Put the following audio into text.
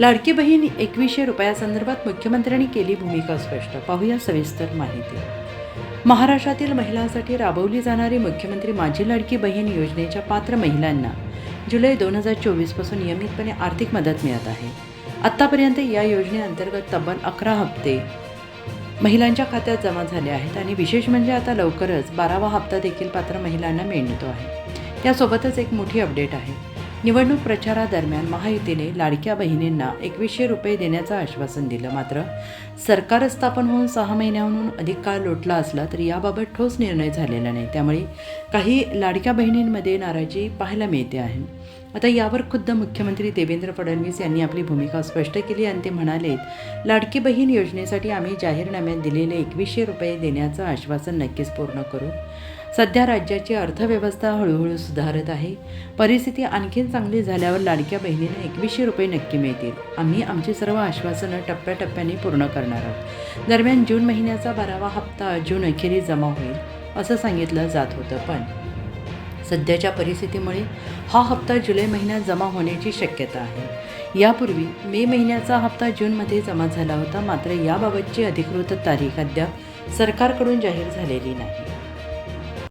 लाडकी बहीण एकवीसशे रुपयासंदर्भात मुख्यमंत्र्यांनी केली भूमिका स्पष्ट. पाहूया सविस्तर माहिती. महाराष्ट्रातील महिलांसाठी राबवली जाणारी मुख्यमंत्री माझी लाडकी बहीण योजनेच्या पात्र महिलांना जुलै दोन हजार चोवीसपासून नियमितपणे आर्थिक मदत मिळत आहे. आत्तापर्यंत या योजनेअंतर्गत तब्बल अकरा हप्ते महिलांच्या खात्यात जमा झाले आहेत आणि विशेष म्हणजे आता लवकरच बारावा हप्ता देखील पात्र महिलांना मिळतो आहे. त्यासोबतच एक मोठी अपडेट आहे. निवडणूक प्रचारादरम्यान महायुतीने लाडक्या बहिणींना एकवीसशे रुपये देण्याचं आश्वासन दिलं. मात्र सरकार स्थापन होऊन सहा महिन्याहून अधिक काळ लोटला असला तरी याबाबत ठोस निर्णय झालेला नाही. त्यामुळे काही लाडक्या बहिणींमध्ये नाराजी पाहायला मिळते आहे. आता यावर खुद्द मुख्यमंत्री देवेंद्र फडणवीस यांनी आपली भूमिका स्पष्ट केली आणि ते म्हणालेत लाडकी बहीण योजनेसाठी आम्ही जाहीरनाम्यात दिलेले एकवीसशे रुपये देण्याचं आश्वासन नक्कीच पूर्ण करू. सध्या राज्याची अर्थव्यवस्था हळूहळू सुधारत आहे. परिस्थिती आणखीन चांगली झाल्यावर लाडक्या बहिणींना एकवीसशे रुपये नक्की मिळतील. आम्ही आमची सर्व आश्वासनं टप्प्याटप्प्याने पूर्ण करणार आहोत. दरम्यान जून महिन्याचा बारावा हप्ता जून अखेरीस जमा होईल असं सांगितलं जात होतं पण सध्याच्या परिस्थितीमुळे हा हप्ता जुलै महिन्यात जमा होण्याची शक्यता आहे. यापूर्वी मे महिन्याचा हप्ता जूनमध्ये जमा झाला होता मात्र याबाबतची अधिकृत तारीख अद्याप सरकारकडून जाहीर झालेली नाही.